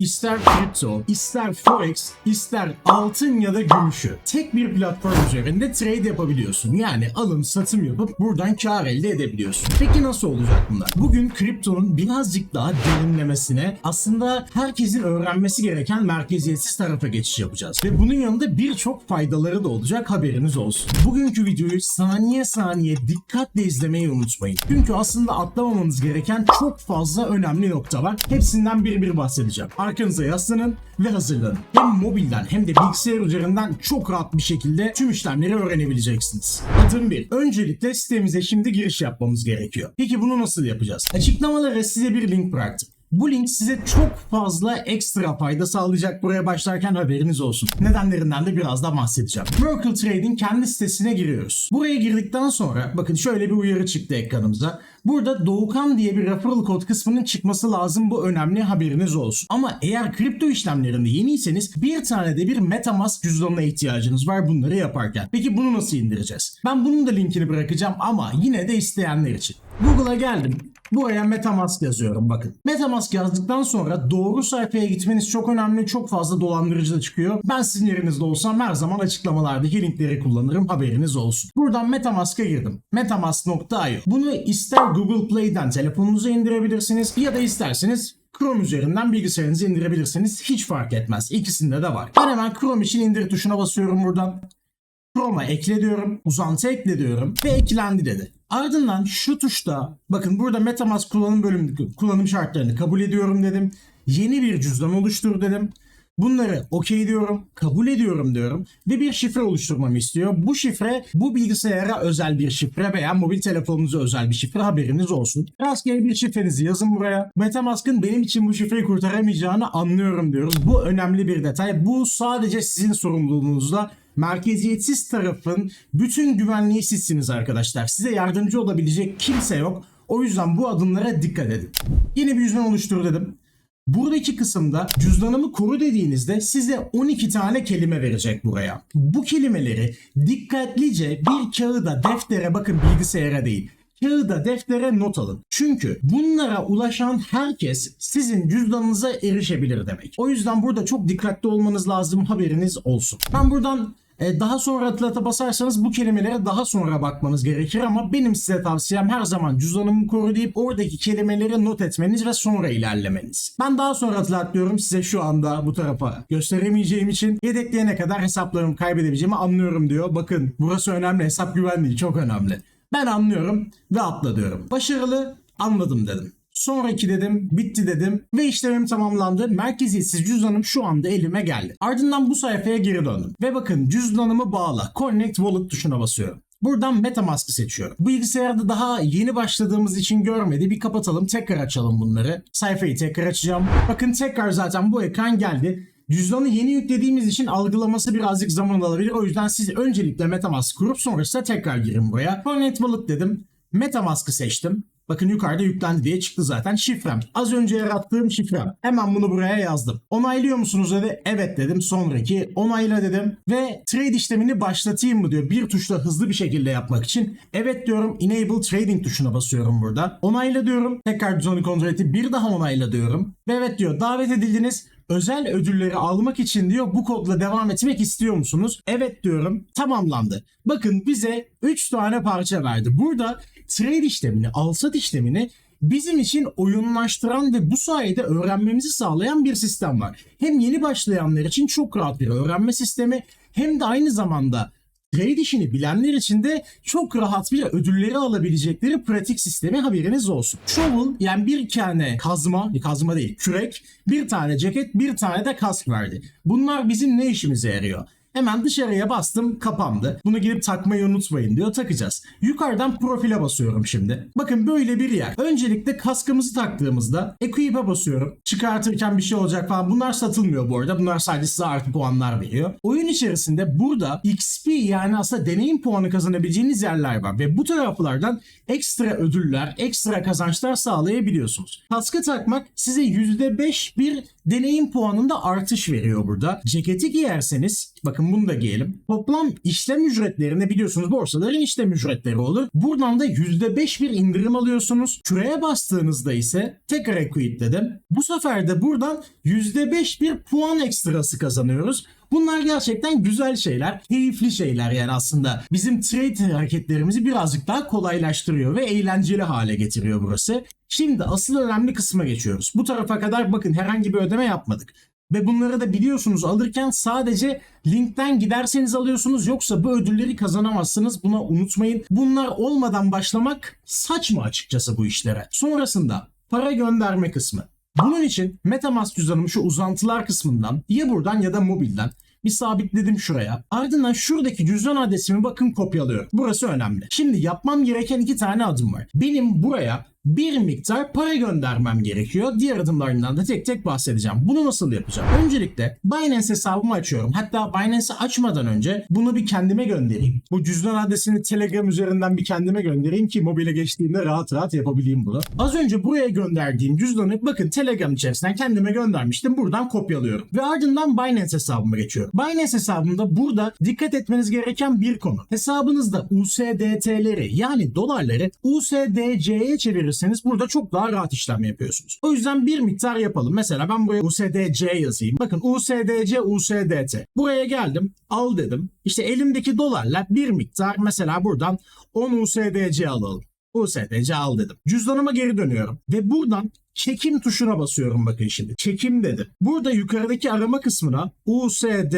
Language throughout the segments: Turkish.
İster kripto, ister forex, ister altın ya da gümüşü tek bir platform üzerinde trade yapabiliyorsun. Yani alım satım yapıp buradan kar elde edebiliyorsun. Peki nasıl olacak bunlar? Bugün kriptonun birazcık daha derinlemesine aslında herkesin öğrenmesi gereken merkeziyetsiz tarafa geçiş yapacağız. Ve bunun yanında birçok faydaları da olacak haberiniz olsun. Bugünkü videoyu saniye saniye dikkatle izlemeyi unutmayın. Çünkü aslında atlamamanız gereken çok fazla önemli nokta var. Hepsinden bir bir bahsedeceğim. Arkanıza yaslanın ve hazırlanın. Hem mobilden hem de bilgisayar üzerinden çok rahat bir şekilde tüm işlemleri öğrenebileceksiniz. Adım 1. Öncelikle sitemize şimdi giriş yapmamız gerekiyor. Peki bunu nasıl yapacağız? Açıklamalara size bir link bıraktım. Bu link size çok fazla ekstra fayda sağlayacak buraya başlarken haberiniz olsun. Nedenlerinden de biraz da bahsedeceğim. Merkle Trade'in kendi sitesine giriyoruz. Buraya girdikten sonra bakın şöyle bir uyarı çıktı ekranımıza. Burada Doğukan diye bir referral kod kısmının çıkması lazım. Bu önemli haberiniz olsun. Ama eğer kripto işlemlerinde yeniyseniz bir tane de bir Metamask cüzdanına ihtiyacınız var bunları yaparken. Peki bunu nasıl indireceğiz? Ben bunun da linkini bırakacağım ama yine de isteyenler için. Google'a geldim. Buraya Metamask yazıyorum bakın. Metamask yazdıktan sonra doğru sayfaya gitmeniz çok önemli. Çok fazla dolandırıcı da çıkıyor. Ben sizin yerinizde olsam her zaman açıklamalardaki linkleri kullanırım. Haberiniz olsun. Buradan Metamask'a girdim. Metamask.io. Bunu ister Google Play'den telefonunuza indirebilirsiniz ya da isterseniz Chrome üzerinden bilgisayarınıza indirebilirsiniz. Hiç fark etmez. İkisinde de var. Ben hemen Chrome için indir tuşuna basıyorum buradan. Chrome'a ekle diyorum, uzantı ekle diyorum ve eklendi dedi. Ardından şu tuşta bakın burada MetaMask kullanım bölümü kullanım şartlarını kabul ediyorum dedim. Yeni bir cüzdan oluştur dedim. Bunları okey diyorum, kabul ediyorum diyorum ve bir şifre oluşturmamı istiyor. Bu şifre bu bilgisayara özel bir şifre veya mobil telefonunuza özel bir şifre haberiniz olsun. Rastgele bir şifrenizi yazın buraya. Metamask'ın benim için bu şifreyi kurtaramayacağını anlıyorum diyoruz. Bu önemli bir detay. Bu sadece sizin sorumluluğunuzda merkeziyetsiz tarafın bütün güvenliği sizsiniz arkadaşlar. Size yardımcı olabilecek kimse yok. O yüzden bu adımlara dikkat edin. Yeni bir cüzdan oluştur dedim. Buradaki kısımda cüzdanımı koru dediğinizde size 12 tane kelime verecek buraya. Bu kelimeleri dikkatlice bir kağıda, deftere bakın bilgisayara değil kağıda, deftere not alın. Çünkü bunlara ulaşan herkes sizin cüzdanınıza erişebilir demek. O yüzden burada çok dikkatli olmanız lazım haberiniz olsun. Ben buradan e, daha sonra hatırlata basarsanız bu kelimelere daha sonra bakmanız gerekir ama benim size tavsiyem her zaman cüzdanımı koru deyip oradaki kelimeleri not etmeniz ve sonra ilerlemeniz. Ben daha sonra hatırlatıyorum size şu anda bu tarafa gösteremeyeceğim için yedekleyene kadar hesaplarımı kaybedebileceğimi anlıyorum diyor. Bakın burası önemli hesap güvenliği çok önemli. Ben anlıyorum ve atla diyorum. Başarılı anladım dedim. Sonraki dedim, bitti dedim ve işlemim tamamlandı. Merkeziyetsiz cüzdanım şu anda elime geldi. Ardından bu sayfaya geri döndüm. Ve bakın cüzdanımı bağla. Connect Wallet tuşuna basıyorum. Buradan Metamask'ı seçiyorum. Bu bilgisayarda daha yeni başladığımız için görmedi. Bir kapatalım tekrar açalım bunları. Sayfayı tekrar açacağım. Bakın tekrar zaten bu ekran geldi. Cüzdanı yeni yüklediğimiz için algılaması birazcık zaman alabilir. O yüzden siz öncelikle Metamask kurup sonrasında tekrar girin buraya. Connect Wallet dedim. Metamask'ı seçtim. Bakın yukarıda yüklendi diye çıktı zaten şifrem. Az önce yarattığım şifrem. Hemen bunu buraya yazdım. Onaylıyor musunuz dedi. Evet dedim. Sonraki onayla dedim. Ve trade işlemini başlatayım mı diyor. Bir tuşla hızlı bir şekilde yapmak için. Evet diyorum. Enable trading tuşuna basıyorum burada. Onayla diyorum. Tekrar düzeni kontrol etti. Bir daha onayla diyorum. Ve evet diyor. Davet edildiniz özel ödülleri almak için diyor bu kodla devam etmek istiyor musunuz? Evet diyorum. Tamamlandı. Bakın bize 3 tane parça verdi. Burada trade işlemini, alsat işlemini bizim için oyunlaştıran ve bu sayede öğrenmemizi sağlayan bir sistem var. Hem yeni başlayanlar için çok rahat bir öğrenme sistemi hem de aynı zamanda trade işini bilenler için de çok rahat bir ödülleri alabilecekleri pratik sistemi haberiniz olsun. Shovel yani bir tane kazma, bir kazma değil kürek, bir tane ceket, bir tane de kask verdi. Bunlar bizim ne işimize yarıyor? Hemen dışarıya bastım kapandı. Bunu gidip takmayı unutmayın diyor takacağız. Yukarıdan profile basıyorum şimdi. Bakın böyle bir yer. Öncelikle kaskımızı taktığımızda Equip'e basıyorum. Çıkartırken bir şey olacak falan. Bunlar satılmıyor bu arada. Bunlar sadece size artı puanlar veriyor. Oyun içerisinde burada XP yani aslında deneyim puanı kazanabileceğiniz yerler var. Ve bu taraflardan ekstra ödüller, ekstra kazançlar sağlayabiliyorsunuz. Kaskı takmak size %5 bir deneyim puanında artış veriyor burada. Ceketi giyerseniz bakın bakın bunu da giyelim. Toplam işlem ücretlerinde biliyorsunuz borsaların işlem ücretleri olur. Buradan da %5 bir indirim alıyorsunuz. Şuraya bastığınızda ise tekrar equip dedim. Bu sefer de buradan %5 bir puan ekstrası kazanıyoruz. Bunlar gerçekten güzel şeyler, keyifli şeyler yani aslında. Bizim trade hareketlerimizi birazcık daha kolaylaştırıyor ve eğlenceli hale getiriyor burası. Şimdi asıl önemli kısma geçiyoruz. Bu tarafa kadar bakın herhangi bir ödeme yapmadık. Ve bunları da biliyorsunuz alırken sadece linkten giderseniz alıyorsunuz yoksa bu ödülleri kazanamazsınız. Buna unutmayın. Bunlar olmadan başlamak saçma açıkçası bu işlere. Sonrasında para gönderme kısmı. Bunun için MetaMask cüzdanımı şu uzantılar kısmından ya buradan ya da mobilden bir sabitledim şuraya. Ardından şuradaki cüzdan adresimi bakın kopyalıyorum. Burası önemli. Şimdi yapmam gereken iki tane adım var. Benim buraya bir miktar para göndermem gerekiyor. Diğer adımlarından da tek tek bahsedeceğim. Bunu nasıl yapacağım? Öncelikle Binance hesabımı açıyorum. Hatta Binance'i açmadan önce bunu bir kendime göndereyim. Bu cüzdan adresini Telegram üzerinden bir kendime göndereyim ki mobile geçtiğimde rahat rahat yapabileyim bunu. Az önce buraya gönderdiğim cüzdanı bakın Telegram içerisinden kendime göndermiştim. Buradan kopyalıyorum. Ve ardından Binance hesabıma geçiyorum. Binance hesabımda burada dikkat etmeniz gereken bir konu. Hesabınızda USDT'leri yani dolarları USDC'ye çevirirseniz burada çok daha rahat işlem yapıyorsunuz. O yüzden bir miktar yapalım. Mesela ben buraya USDC yazayım. Bakın USDC, USDT. Buraya geldim, al dedim. İşte elimdeki dolarla bir miktar mesela buradan 10 USDC alalım. USDC al dedim. Cüzdanıma geri dönüyorum. Ve buradan çekim tuşuna basıyorum bakın şimdi. Çekim dedim. Burada yukarıdaki arama kısmına USD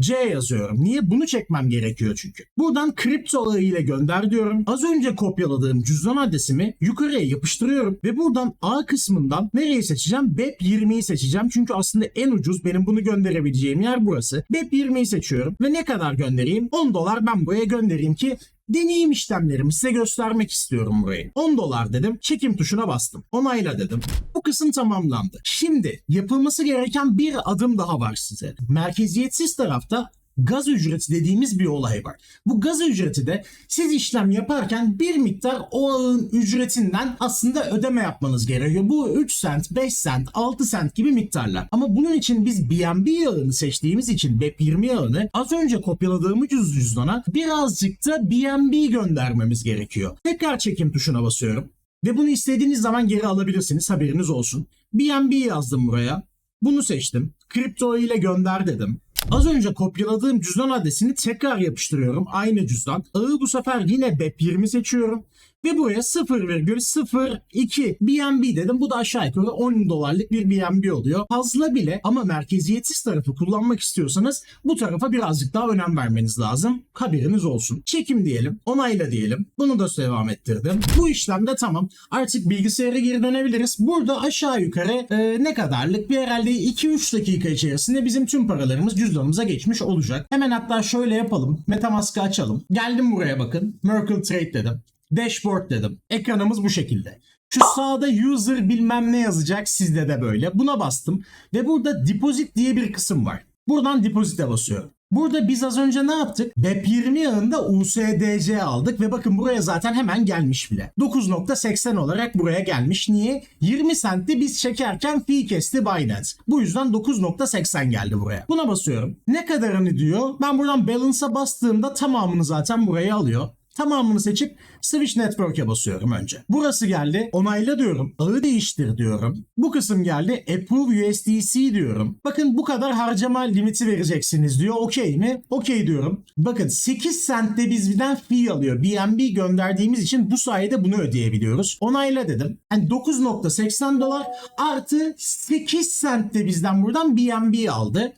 C yazıyorum. Niye? Bunu çekmem gerekiyor çünkü. Buradan kripto ağı ile gönder diyorum. Az önce kopyaladığım cüzdan adresimi yukarıya yapıştırıyorum. Ve buradan A kısmından nereyi seçeceğim? BEP20'yi seçeceğim. Çünkü aslında en ucuz benim bunu gönderebileceğim yer burası. BEP20'yi seçiyorum. Ve ne kadar göndereyim? 10 dolar ben buraya göndereyim ki deneyim işlemlerimi size göstermek istiyorum burayı. 10 dolar dedim. Çekim tuşuna bastım. Onayla dedim. Bu kısım tamamlandı. Şimdi yapılması gereken bir adım daha var size. Merkeziyetsiz tarafta gaz ücreti dediğimiz bir olay var. Bu gaz ücreti de siz işlem yaparken bir miktar o ağın ücretinden aslında ödeme yapmanız gerekiyor. Bu 3 sent, 5 sent, 6 sent gibi miktarlar. Ama bunun için biz BNB yağını seçtiğimiz için BEP20 yağını az önce kopyaladığımız cüz- cüzdana birazcık da BNB göndermemiz gerekiyor. Tekrar çekim tuşuna basıyorum. Ve bunu istediğiniz zaman geri alabilirsiniz haberiniz olsun. BNB yazdım buraya. Bunu seçtim. Kripto ile gönder dedim. Az önce kopyaladığım cüzdan adresini tekrar yapıştırıyorum. Aynı cüzdan. Ağı bu sefer yine BEP20 seçiyorum. Ve buraya 0,02 BNB dedim. Bu da aşağı yukarı 10 dolarlık bir BNB oluyor. Fazla bile ama merkeziyetsiz tarafı kullanmak istiyorsanız bu tarafa birazcık daha önem vermeniz lazım. Haberiniz olsun. Çekim diyelim. Onayla diyelim. Bunu da devam ettirdim. Bu işlemde tamam. Artık bilgisayara geri dönebiliriz. Burada aşağı yukarı e, ne kadarlık bir herhalde 2-3 dakika içerisinde bizim tüm paralarımız cüzdanımıza geçmiş olacak. Hemen hatta şöyle yapalım. Metamask'ı açalım. Geldim buraya bakın. Merkle Trade dedim. Dashboard dedim. Ekranımız bu şekilde. Şu sağda user bilmem ne yazacak sizde de böyle. Buna bastım ve burada deposit diye bir kısım var. Buradan deposite basıyorum. Burada biz az önce ne yaptık? BEP20 yağında USDC aldık ve bakın buraya zaten hemen gelmiş bile. 9.80 olarak buraya gelmiş. Niye? 20 centti biz çekerken fee kesti Binance. Bu yüzden 9.80 geldi buraya. Buna basıyorum. Ne kadarını diyor? Ben buradan balance'a bastığımda tamamını zaten buraya alıyor. Tamamını seçip Switch Network'e basıyorum önce. Burası geldi. Onayla diyorum. Ağı değiştir diyorum. Bu kısım geldi. Approve USDC diyorum. Bakın bu kadar harcama limiti vereceksiniz diyor. Okey mi? Okey diyorum. Bakın 8 centte bizden fee alıyor. BNB gönderdiğimiz için bu sayede bunu ödeyebiliyoruz. Onayla dedim. Yani 9.80 dolar artı 8 centte bizden buradan BNB aldı.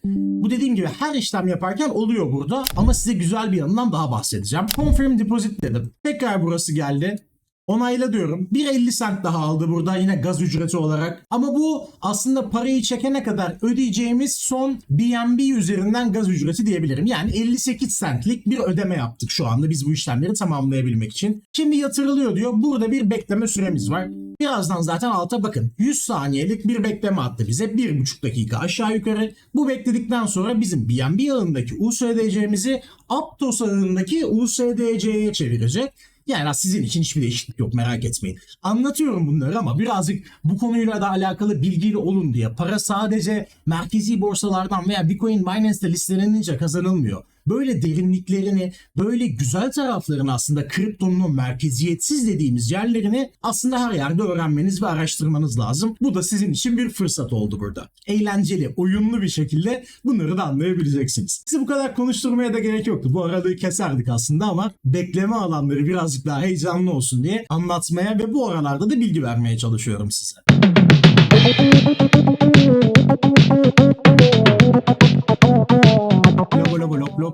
Bu dediğim gibi her işlem yaparken oluyor burada. Ama size güzel bir yanından daha bahsedeceğim. Confirm deposit dedim. Tekrar burası geldi. Onayla diyorum. 1.50 cent daha aldı burada yine gaz ücreti olarak. Ama bu aslında parayı çekene kadar ödeyeceğimiz son BNB üzerinden gaz ücreti diyebilirim. Yani 58 centlik bir ödeme yaptık şu anda biz bu işlemleri tamamlayabilmek için. Şimdi yatırılıyor diyor. Burada bir bekleme süremiz var. Birazdan zaten alta bakın. 100 saniyelik bir bekleme attı bize. 1,5 dakika aşağı yukarı. Bu bekledikten sonra bizim BNB ağındaki USDC'mizi Aptos ağındaki USDC'ye çevirecek. Yani sizin için hiçbir değişiklik yok merak etmeyin. Anlatıyorum bunları ama birazcık bu konuyla da alakalı bilgili olun diye. Para sadece merkezi borsalardan veya Bitcoin Binance'de listelenince kazanılmıyor. Böyle derinliklerini, böyle güzel taraflarını aslında kriptonun o merkeziyetsiz dediğimiz yerlerini aslında her yerde öğrenmeniz ve araştırmanız lazım. Bu da sizin için bir fırsat oldu burada. Eğlenceli, oyunlu bir şekilde bunları da anlayabileceksiniz. Sizi bu kadar konuşturmaya da gerek yoktu. Bu aralığı keserdik aslında ama bekleme alanları birazcık daha heyecanlı olsun diye anlatmaya ve bu aralarda da bilgi vermeye çalışıyorum size. Lobo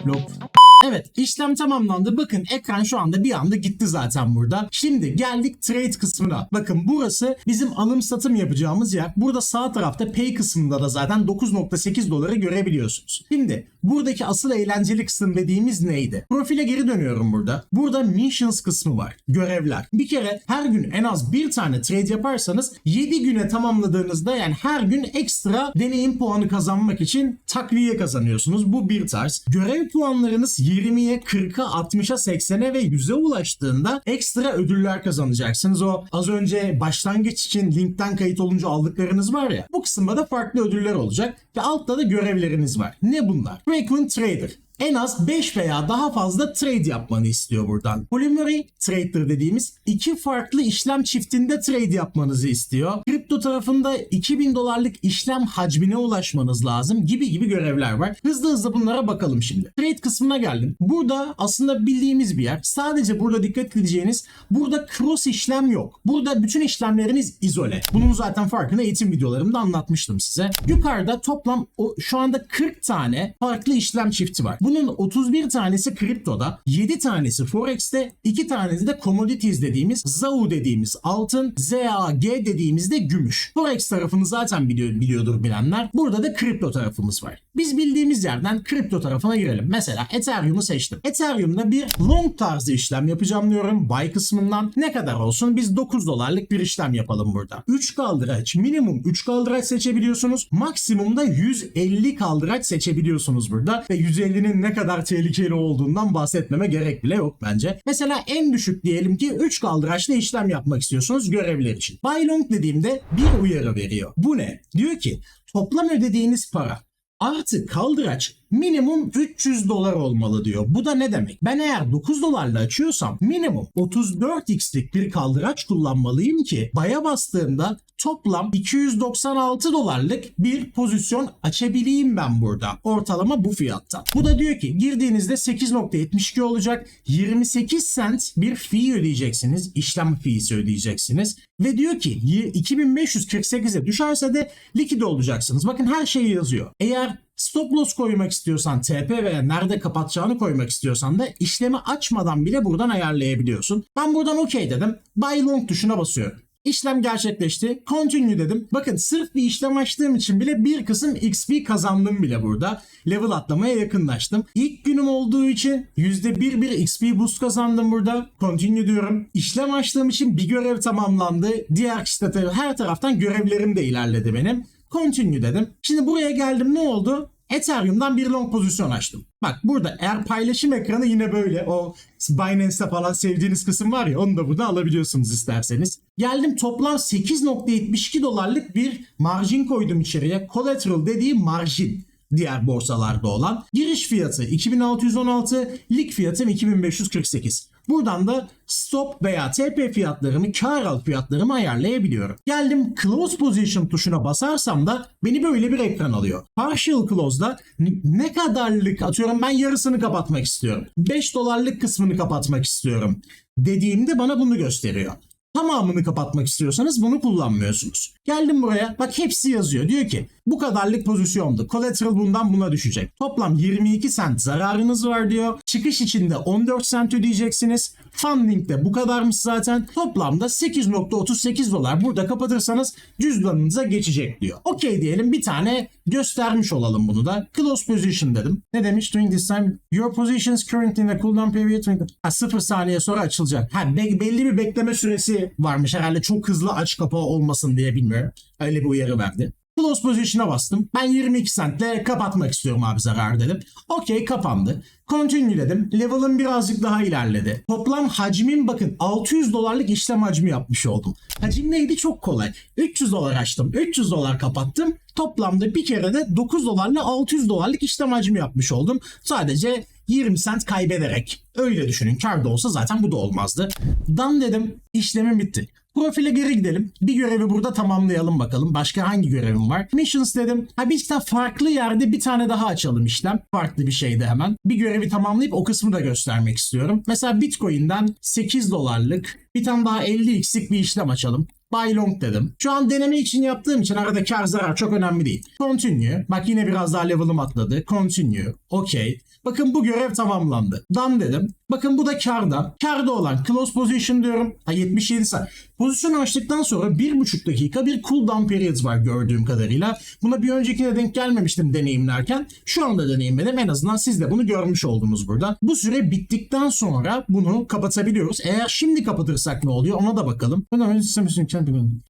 Blub. Evet işlem tamamlandı. Bakın ekran şu anda bir anda gitti zaten burada. Şimdi geldik trade kısmına. Bakın burası bizim alım satım yapacağımız yer. Burada sağ tarafta pay kısmında da zaten 9.8 doları görebiliyorsunuz. Şimdi buradaki asıl eğlenceli kısım dediğimiz neydi? Profile geri dönüyorum burada. Burada missions kısmı var. Görevler. Bir kere her gün en az bir tane trade yaparsanız 7 güne tamamladığınızda yani her gün ekstra deneyim puanı kazanmak için takviye kazanıyorsunuz. Bu bir tarz. Görev puanlarınız 20'ye, 40'a, 60'a, 80'e ve 100'e ulaştığında ekstra ödüller kazanacaksınız. O az önce başlangıç için linkten kayıt olunca aldıklarınız var ya. Bu kısımda da farklı ödüller olacak ve altta da görevleriniz var. Ne bunlar? Frequent Trader en az 5 veya daha fazla trade yapmanı istiyor buradan. Polymery Trader dediğimiz iki farklı işlem çiftinde trade yapmanızı istiyor. Kripto tarafında 2000 dolarlık işlem hacmine ulaşmanız lazım gibi gibi görevler var. Hızlı hızlı bunlara bakalım şimdi. Trade kısmına geldim. Burada aslında bildiğimiz bir yer. Sadece burada dikkat edeceğiniz burada cross işlem yok. Burada bütün işlemleriniz izole. Bunun zaten farkını eğitim videolarımda anlatmıştım size. Yukarıda toplam o, şu anda 40 tane farklı işlem çifti var. Bunun 31 tanesi kriptoda, 7 tanesi forex'te, 2 tanesi de commodities dediğimiz ZAU dediğimiz altın, ZAG dediğimiz de gümüş. Forex tarafını zaten biliyor, biliyordur bilenler. Burada da kripto tarafımız var. Biz bildiğimiz yerden kripto tarafına girelim. Mesela Ethereum'u seçtim. Ethereum'da bir long tarzı işlem yapacağım diyorum. Buy kısmından ne kadar olsun? Biz 9 dolarlık bir işlem yapalım burada. 3 kaldıraç, minimum 3 kaldıraç seçebiliyorsunuz. Maksimumda 150 kaldıraç seçebiliyorsunuz burada. Ve 150'nin ne kadar tehlikeli olduğundan bahsetmeme gerek bile yok bence. Mesela en düşük diyelim ki 3 kaldıraçla işlem yapmak istiyorsunuz görevler için. Buy long dediğimde bir uyarı veriyor. Bu ne? Diyor ki toplam ödediğiniz para artı kaldıraç minimum 300 dolar olmalı diyor. Bu da ne demek? Ben eğer 9 dolarla açıyorsam minimum 34x'lik bir kaldıraç kullanmalıyım ki baya bastığımda toplam 296 dolarlık bir pozisyon açabileyim ben burada. Ortalama bu fiyatta. Bu da diyor ki girdiğinizde 8.72 olacak. 28 cent bir fee ödeyeceksiniz. İşlem fee'si ödeyeceksiniz. Ve diyor ki 2548'e düşerse de likide olacaksınız. Bakın her şeyi yazıyor. Eğer Stop loss koymak istiyorsan TP veya nerede kapatacağını koymak istiyorsan da işlemi açmadan bile buradan ayarlayabiliyorsun. Ben buradan OK dedim. Buy long tuşuna basıyorum. İşlem gerçekleşti. Continue dedim. Bakın sırf bir işlem açtığım için bile bir kısım XP kazandım bile burada. Level atlamaya yakınlaştım. İlk günüm olduğu için %1 bir XP boost kazandım burada. Continue diyorum. İşlem açtığım için bir görev tamamlandı. Diğer işte her taraftan görevlerim de ilerledi benim. Continue dedim. Şimdi buraya geldim ne oldu? Ethereum'dan bir long pozisyon açtım. Bak burada eğer paylaşım ekranı yine böyle o Binance'te falan sevdiğiniz kısım var ya onu da burada alabiliyorsunuz isterseniz. Geldim toplam 8.72 dolarlık bir marjin koydum içeriye. Collateral dediği marjin diğer borsalarda olan. Giriş fiyatı 2616, lig fiyatım 2548. Buradan da stop veya TP fiyatlarımı, kar al fiyatlarımı ayarlayabiliyorum. Geldim close position tuşuna basarsam da beni böyle bir ekran alıyor. Partial close'da ne kadarlık atıyorum ben yarısını kapatmak istiyorum. 5 dolarlık kısmını kapatmak istiyorum. Dediğimde bana bunu gösteriyor. Tamamını kapatmak istiyorsanız bunu kullanmıyorsunuz. Geldim buraya bak hepsi yazıyor. Diyor ki bu kadarlık pozisyondu. Collateral bundan buna düşecek. Toplam 22 cent zararınız var diyor. Çıkış içinde 14 cent ödeyeceksiniz. Funding de bu kadarmış zaten. Toplamda 8.38 dolar burada kapatırsanız cüzdanınıza geçecek diyor. Okey diyelim bir tane göstermiş olalım bunu da. Close position dedim. Ne demiş? During this time your position is currently in a cooldown period. Ha, 0 saniye sonra açılacak. Ha, be- belli bir bekleme süresi varmış herhalde çok hızlı aç kapağı olmasın diye bilmiyorum. Öyle bir uyarı verdi. Close Position'a bastım. Ben 22 centle kapatmak istiyorum abi zarar dedim. Okey kapandı. Continue dedim. Level'ım birazcık daha ilerledi. Toplam hacmim bakın 600 dolarlık işlem hacmi yapmış oldum. Hacim neydi? Çok kolay. 300 dolar açtım. 300 dolar kapattım. Toplamda bir kere de 9 dolarla 600 dolarlık işlem hacmi yapmış oldum. Sadece 20 cent kaybederek. Öyle düşünün. Kar da olsa zaten bu da olmazdı. Dan dedim. işlemim bitti. Profile geri gidelim. Bir görevi burada tamamlayalım bakalım. Başka hangi görevim var? Missions dedim. Ha bir tane farklı yerde bir tane daha açalım işlem. Farklı bir şeydi hemen. Bir görevi tamamlayıp o kısmı da göstermek istiyorum. Mesela Bitcoin'den 8 dolarlık bir tane daha 50x'lik bir işlem açalım. Buy long dedim. Şu an deneme için yaptığım için arada kar zarar çok önemli değil. Continue. Bak yine biraz daha level'ım atladı. Continue. Okey. Bakın bu görev tamamlandı. Done dedim. Bakın bu da karda. Karda olan close position diyorum. Ha 77 saat. Pozisyon açtıktan sonra 1,5 dakika bir cooldown period var gördüğüm kadarıyla. Buna bir öncekine denk gelmemiştim deneyimlerken. Şu anda deneyimledim. En azından siz de bunu görmüş oldunuz burada. Bu süre bittikten sonra bunu kapatabiliyoruz. Eğer şimdi kapatırsak ne oluyor ona da bakalım.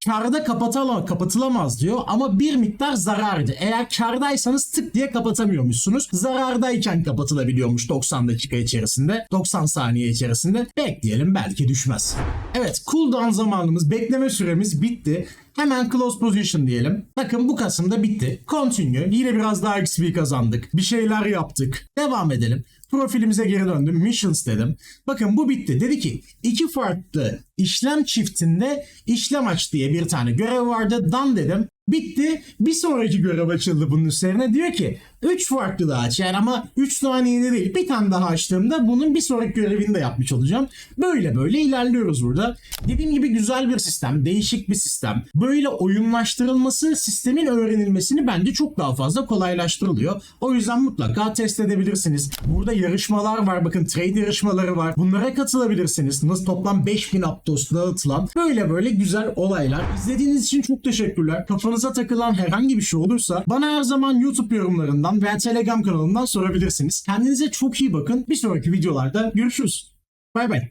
Karda kapatılamaz, kapatılamaz diyor ama bir miktar zarardı. Eğer kardaysanız tık diye kapatamıyormuşsunuz. Zarardayken kapatılabiliyormuş 90 dakika içerisinde. 90 saniye içerisinde. Bekleyelim belki düşmez. Evet cooldown zamanımız, bekleme süremiz bitti. Hemen close position diyelim. Bakın bu Kasım'da bitti. Continue. Yine biraz daha XP kazandık. Bir şeyler yaptık. Devam edelim. Profilimize geri döndüm. Missions dedim. Bakın bu bitti. Dedi ki iki farklı işlem çiftinde işlem aç diye bir tane görev vardı. Done dedim. Bitti. Bir sonraki görev açıldı bunun üzerine. Diyor ki 3 farklı daha aç. Yani ama 3 tane yine değil. Bir tane daha açtığımda bunun bir sonraki görevini de yapmış olacağım. Böyle böyle ilerliyoruz burada. Dediğim gibi güzel bir sistem. Değişik bir sistem. Böyle oyunlaştırılması sistemin öğrenilmesini bence çok daha fazla kolaylaştırılıyor. O yüzden mutlaka test edebilirsiniz. Burada yarışmalar var. Bakın trade yarışmaları var. Bunlara katılabilirsiniz. Nasıl toplam 5000 Aptos dağıtılan böyle böyle güzel olaylar. İzlediğiniz için çok teşekkürler. Kafanıza takılan herhangi bir şey olursa bana her zaman YouTube yorumlarından veya Telegram kanalından sorabilirsiniz. Kendinize çok iyi bakın. Bir sonraki videolarda görüşürüz. Bay bay.